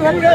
நமது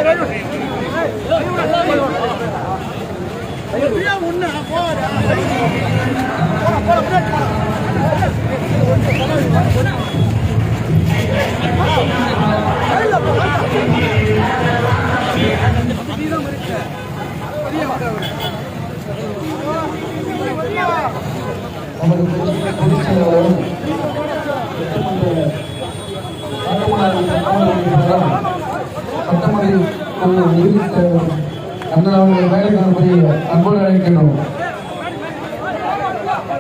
பொதுச் பொதுச் செயலாளரும் சட்டமன்ற குழு நிறுத்த அண்ணன் அவர்கள் மேலே வரும்படி அன்போடு அழைக்கின்றோம்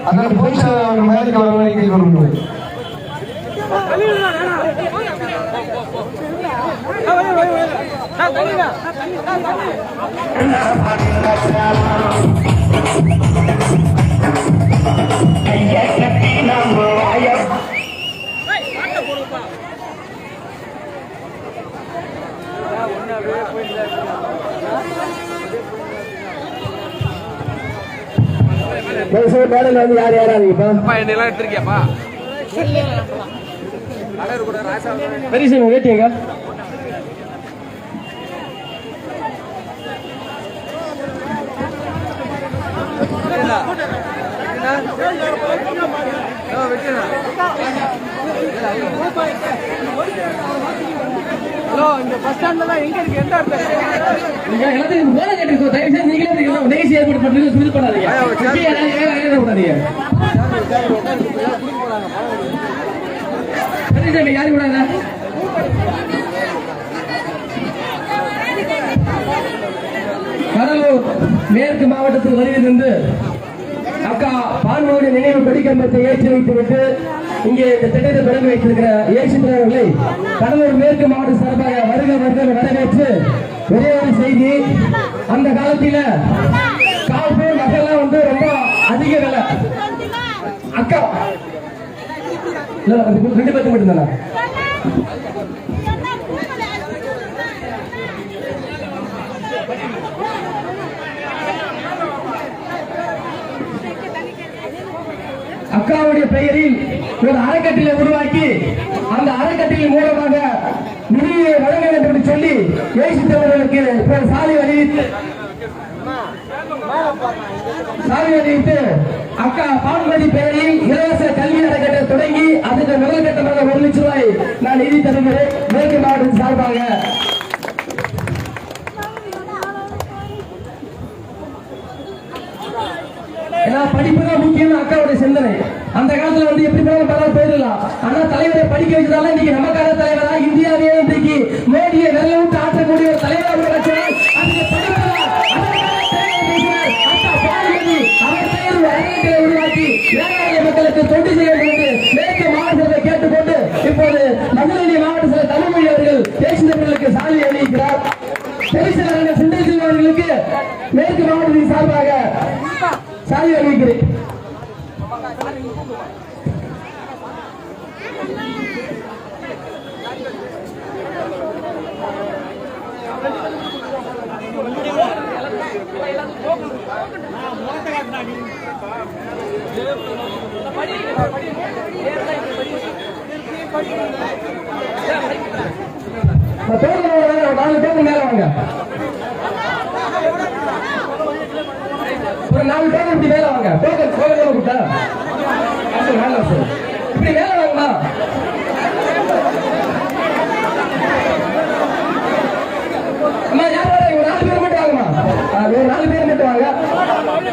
அண்ணன் பொதுச் அவர்கள் மேலே கேட்டுக்கொள்கிறோம் மேடல் வந்து யார் யாராதீங்கப்பா அப்பா என்னெல்லாம் எடுத்திருக்கியாப்பா? பெரிய வேட்டியங்க ஹலோ இந்த பஸ் ஸ்டாண்ட்ல தான் எங்க இருக்கு? எந்த இடத்துல நீங்க எல்லாத்தையும் போன கேட்டுக்கோ தயவு செய்து நீங்களே நிகழ்ச்சி ஏற்பாடு இது பண்ணாதீங்க. விடாதீங்க யாரும் விடாத கடலூர் மேற்கு மாவட்டத்தில் வருகை அக்கா பான்மோடி நினைவு கொடிக்கம்பத்தை ஏற்றி வைத்துவிட்டு இங்கே இந்த திட்டத்தை தொடங்கி வைத்திருக்கிற ஏசுந்தர் அவர்களை கடலூர் மேற்கு மாவட்ட சார்பாக வருக வருக வரவேற்று ஒரே ஒரு செய்தி. அந்த காலத்தில காப்பு மக்கள்லாம் வந்து ரொம்ப அதிக விலை. அக்கா. ரெண்டு பேருக்கு மட்டும்தானா? அக்காவுடைய பெயரில் ஒரு அறக்கட்டளை உருவாக்கி அந்த அறக்கட்டளை மூலமாக நிதியை வழங்க வேண்டும் என்று சொல்லி ஏசித்தவர்களுக்கு இப்ப சாலை அறிவித்து சாலை அறிவித்து அக்கா பான்மதி பெயரில் இலவச கல்வி அறக்கட்டளை தொடங்கி அதுக்கு முதல் கட்டமாக ஒரு லட்சம் ரூபாய் நான் நிதி தருகிறேன் மேற்கு மாவட்டத்தின் சார்பாக. ஏன்னா முக்கியம் அக்காவுடைய சிந்தனை. அந்த காலத்துல வந்து எப்படி போனாலும் பலர் போயிடலாம் ஆனா தலைவரை படிக்க வச்சதால இன்னைக்கு நமக்கான தலைவரா இந்தியாவே இன்றைக்கு மோடியை வெள்ள விட்டு ஆற்றக்கூடிய ஒரு தலைவராக அதுக்கு அவர் பெயர் உருவாக்கி ஏழை மக்களுக்கு தொண்டு செய்ய வேண்டும் மேற்கு மாவட்டத்தை கேட்டுக்கொண்டு இப்போது மதுரை மாவட்ட சில தமிழ்மொழி அவர்கள் பேசினவர்களுக்கு சாலை அளிக்கிறார் பெருசிலர் சிந்தனை அவர்களுக்கு மேற்கு மாவட்டத்தின் சார்பாக சாலை அறிவிக்கிறேன் டோக்கன் வாங்க, ஒரு நாலு டோக்கன் மேல வாங்க. ஒரு நாலு பேர் இப்படி மேல வாங்க. டோக்கன் டோக்கன் கூப்பிட்டா வேண்டாம் சார் இப்படி மேல வாங்கம்மா அம்மா யார் வர நாலு பேர் மட்டும் வாங்கம்மா ஒரு நாலு பேர் மட்டும் வாங்க.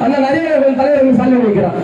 அந்த நிறைய தலைவர் வந்து சாமி வைக்கிறான்